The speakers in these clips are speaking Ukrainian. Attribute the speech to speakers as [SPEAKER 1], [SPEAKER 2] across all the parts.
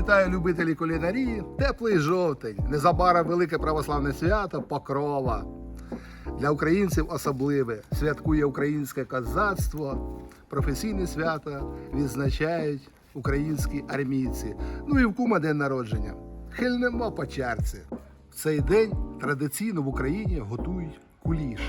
[SPEAKER 1] Вітаю любителі кулінарії. Теплий жовтень. Незабаром велике православне свято Покрова. Для українців особливе. Святкує українське козацтво. Професійне свято відзначають українські армійці. Ну і в кума день народження. Хильнемо по чарці. В цей день традиційно в Україні готують куліш.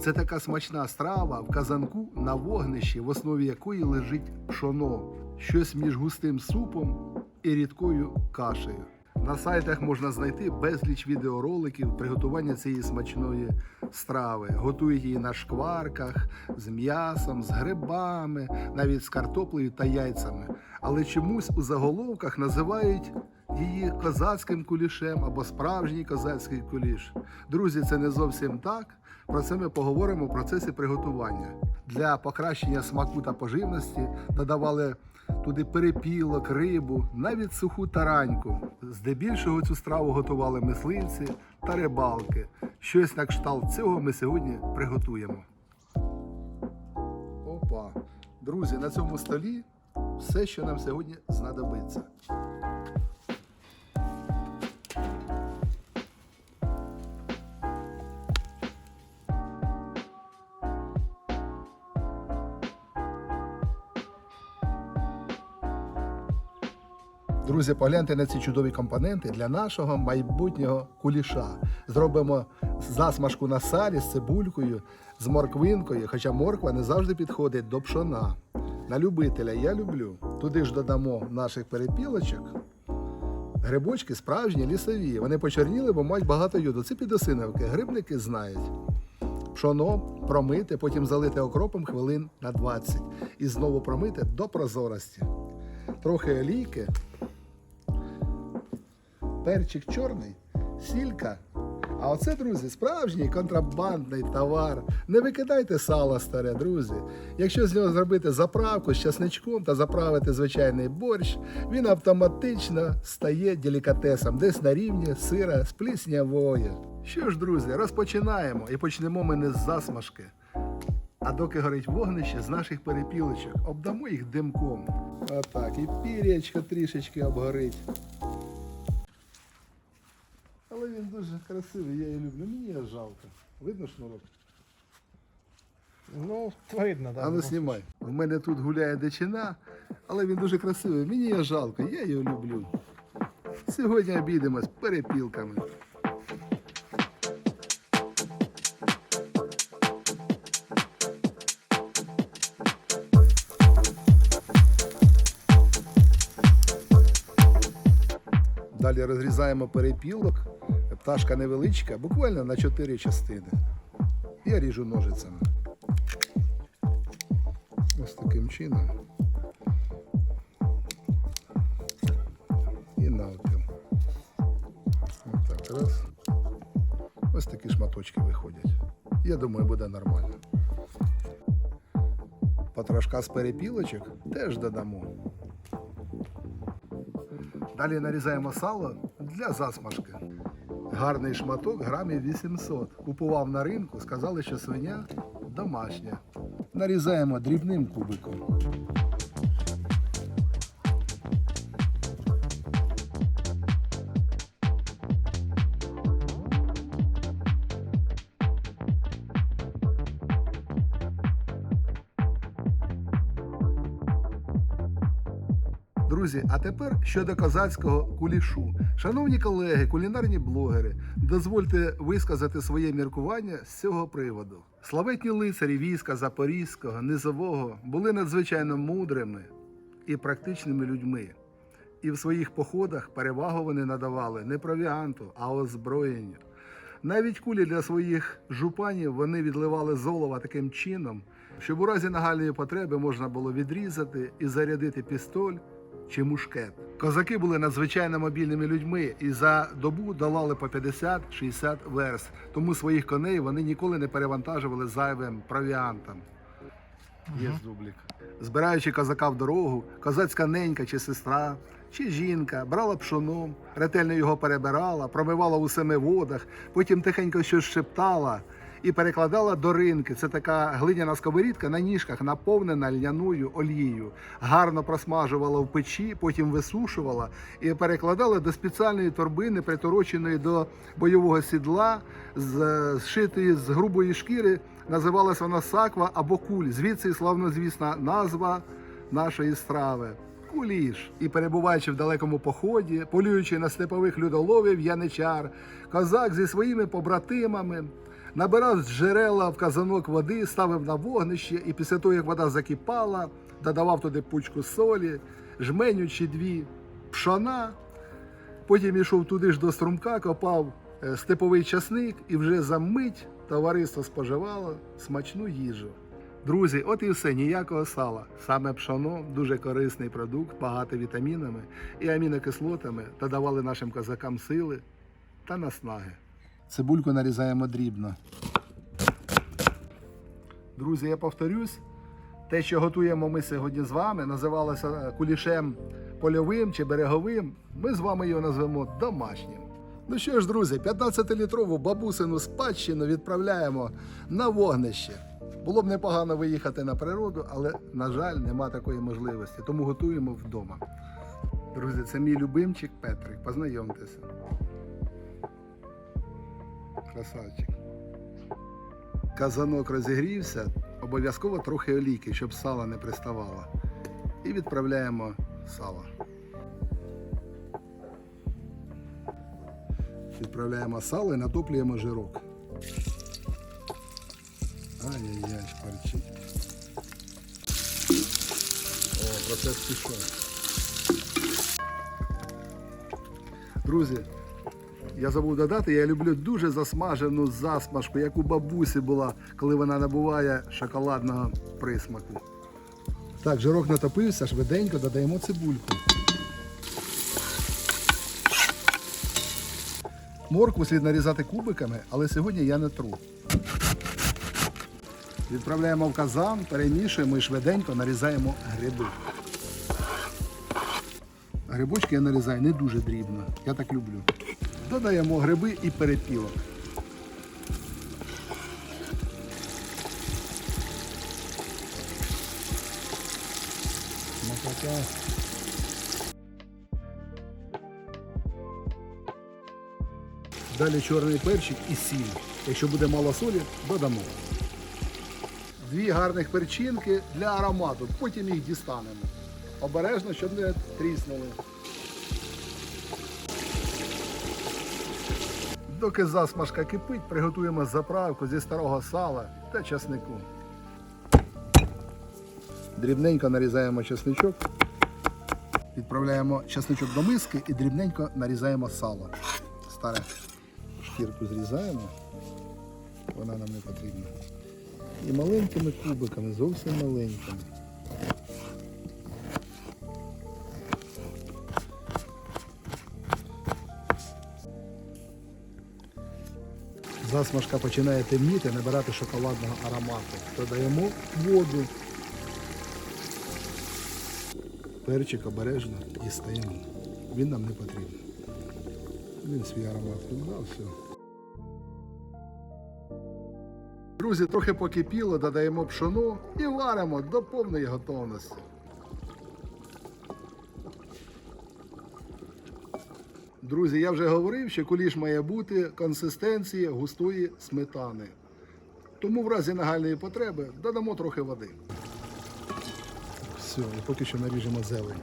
[SPEAKER 1] Це така смачна страва в казанку на вогнищі, в основі якої лежить пшоно, щось між густим супом і рідкою кашею. На сайтах можна знайти безліч відеороликів приготування цієї смачної страви. Готують її на шкварках, з м'ясом, з грибами, навіть з картоплею та яйцями. Але чомусь у заголовках називають її козацьким кулішем або справжній козацький куліш. Друзі, це не зовсім так. Про це ми поговоримо в процесі приготування. Для покращення смаку та поживності додавали туди перепілок, рибу, навіть суху тараньку. Здебільшого цю страву готували мисливці та рибалки. Щось на кшталт цього ми сьогодні приготуємо. Опа! Друзі, на цьому столі все, що нам сьогодні знадобиться. Друзі, погляньте на ці чудові компоненти для нашого майбутнього куліша. Зробимо засмажку на салі з цибулькою, з морквинкою, хоча морква не завжди підходить до пшона. На любителя я люблю. Туди ж додамо наших перепілочок. Грибочки справжні, лісові. Вони почорніли, бо мають багато йоду. Це підосиновки. Грибники знають. Пшоно промити, потім залити окропом хвилин на 20. І знову промити до прозорості. Трохи олійки, перчик чорний, сілька. А оце, друзі, справжній контрабандний товар. Не викидайте сало старе, друзі. Якщо з нього зробити заправку з часничком та заправити звичайний борщ, він автоматично стає делікатесом, десь на рівні сира з пліснявою. Що ж, друзі, розпочинаємо і почнемо ми не з засмажки. А доки горить вогнище з наших перепілочок, обдамо їх димком. Отак, і пірячко трішечки обгорить. Красивий, я її люблю. Мені його жалко. Видно шнурок?
[SPEAKER 2] Ну, видно, так.
[SPEAKER 1] А ну знімай. В мене тут гуляє дичина, але він дуже красивий. Мені його жалко, я його люблю. Сьогодні обійдемось перепілками. Далі розрізаємо перепілок. Пташка невеличка, буквально на 4 частини. Я ріжу ножицями. Ось таким чином. І навпіл. Ось так, раз. Ось такі шматочки виходять. Я думаю, буде нормально. Потрошка з перепілочок теж додамо. Далі нарізаємо сало для засмажки. Гарний шматок грамів 800. Купував на ринку, сказали, що свиня домашня. Нарізаємо дрібним кубиком. Друзі, а тепер щодо козацького кулішу. Шановні колеги, кулінарні блогери, дозвольте висказати своє міркування з цього приводу. Славетні лицарі війська Запорізького, Низового були надзвичайно мудрими і практичними людьми. І в своїх походах перевагу вони надавали не провіанту, а озброєнню. Навіть кулі для своїх жупанів вони відливали з олова таким чином, щоб у разі нагальної потреби можна було відрізати і зарядити пістоль чи мушкет. Козаки були надзвичайно мобільними людьми і за добу долали по 50-60 верст. Тому своїх коней вони ніколи не перевантажували зайвим провіантом. Є зублік. Збираючи козака в дорогу, козацька ненька чи сестра, чи жінка брала пшоно, ретельно його перебирала, промивала у семи водах, потім тихенько щось шептала і перекладала до ринки. Це така глиняна сковорідка на ніжках, наповнена льняною олією. Гарно просмажувала в печі, потім висушувала і перекладала до спеціальної торбини, притороченої до бойового сідла, зшитої з грубої шкіри. Називалась вона саква або куль. Звідси славнозвісна назва нашої страви. Куліш. І перебуваючи в далекому поході, полюючи на степових людоловів яничар, козак зі своїми побратимами набирав з джерела в казанок води, ставив на вогнище, і після того, як вода закипала, додавав туди пучку солі, жменю чи дві пшона. Потім йшов туди ж до струмка, копав е, степовий часник і вже за мить товариство споживало смачну їжу. Друзі, от і все, ніякого сала. Саме пшоно дуже корисний продукт, багатий вітамінами і амінокислотами та давали нашим козакам сили та наснаги. Цибульку нарізаємо дрібно. Друзі, я повторюсь, те, що готуємо ми сьогодні з вами, називалося кулішем польовим чи береговим. Ми з вами його назвемо домашнім. Ну що ж, друзі, 15-літрову бабусину спадщину відправляємо на вогнище. Було б непогано виїхати на природу, але, на жаль, нема такої можливості, тому готуємо вдома. Друзі, це мій любимчик Петрик. Познайомтеся. Красавчик. Казанок розігрівся, обов'язково трохи олійки, щоб сало не приставало. І відправляємо сало. Відправляємо сало і натоплюємо жирок. Ай-яй-яй, шкварчить. О, процес пішов. Друзі, я забув додати, я люблю дуже засмажену засмажку, як у бабусі була, коли вона набуває шоколадного присмаку. Так, жирок натопився, швиденько додаємо цибульку. Моркву слід нарізати кубиками, але сьогодні я не тру. Відправляємо в казан, перемішуємо і швиденько нарізаємо гриби. Грибочки я нарізаю не дуже дрібно. Я так люблю. Додаємо гриби і перепілок. Далі чорний перчик і сіль. Якщо буде мало солі, додамо. Дві гарних перчинки для аромату, потім їх дістанемо. Обережно, щоб не тріснули. Доки засмажка кипить, приготуємо заправку зі старого сала та часнику. Дрібненько нарізаємо часничок. Відправляємо часничок до миски і дрібненько нарізаємо сало. Старе шкірку зрізаємо, вона нам не потрібна. І маленькими кубиками, зовсім маленькими. Засмажка починає темніти, набирати шоколадного аромату. Додаємо воду. Перчик обережно дістаємо. Він нам не потрібен. Він свій аромат віддав, все. Друзі, трохи покипіло, додаємо пшоно і варимо до повної готовності. Друзі, я вже говорив, що куліш має бути консистенції густої сметани. Тому в разі нагальної потреби додамо трохи води. Все, і поки що наріжемо зелень.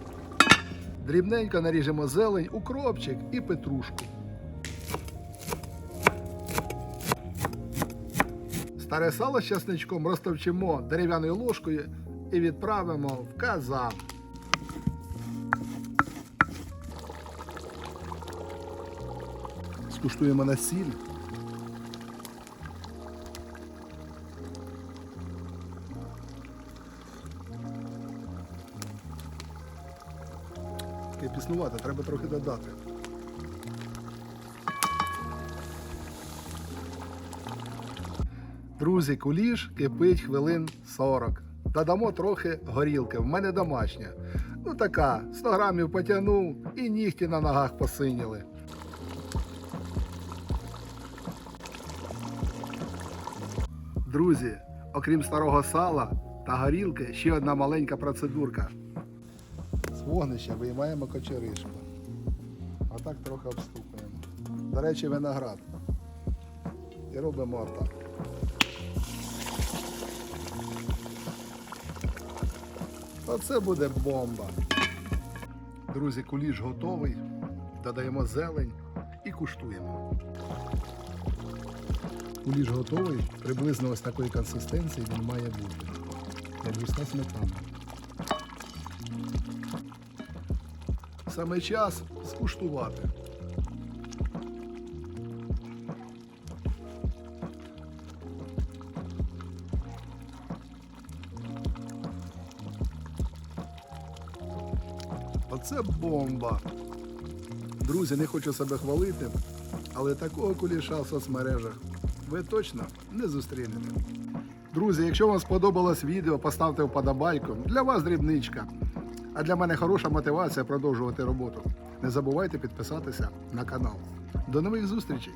[SPEAKER 1] Дрібненько наріжемо зелень, укропчик і петрушку. Старе сало з часничком розтовчимо дерев'яною ложкою і відправимо в казан. Скуштуємо на сіль. Таке піснувати, треба трохи додати. Друзі, куліш кипить хвилин 40. Додамо трохи горілки. В мене домашня. Ну така, 100 грамів потягнув і нігті на ногах посиніли. Друзі, окрім старого сала та горілки, ще одна маленька процедурка. З вогнища виймаємо кочеришку. А так трохи обстукуємо. До речі, виноград. І робимо отак. Оце буде бомба. Друзі, куліш готовий. Додаємо зелень і куштуємо. Куліш готовий, приблизно ось такої консистенції він має бути. Як сметана. Саме час скуштувати. Оце бомба. Друзі, не хочу себе хвалити, але такого куліша в соцмережах ви точно не зустрінете. Друзі, якщо вам сподобалось відео, поставте вподобайку. Для вас дрібничка. А для мене хороша мотивація продовжувати роботу. Не забувайте підписатися на канал. До нових зустрічей!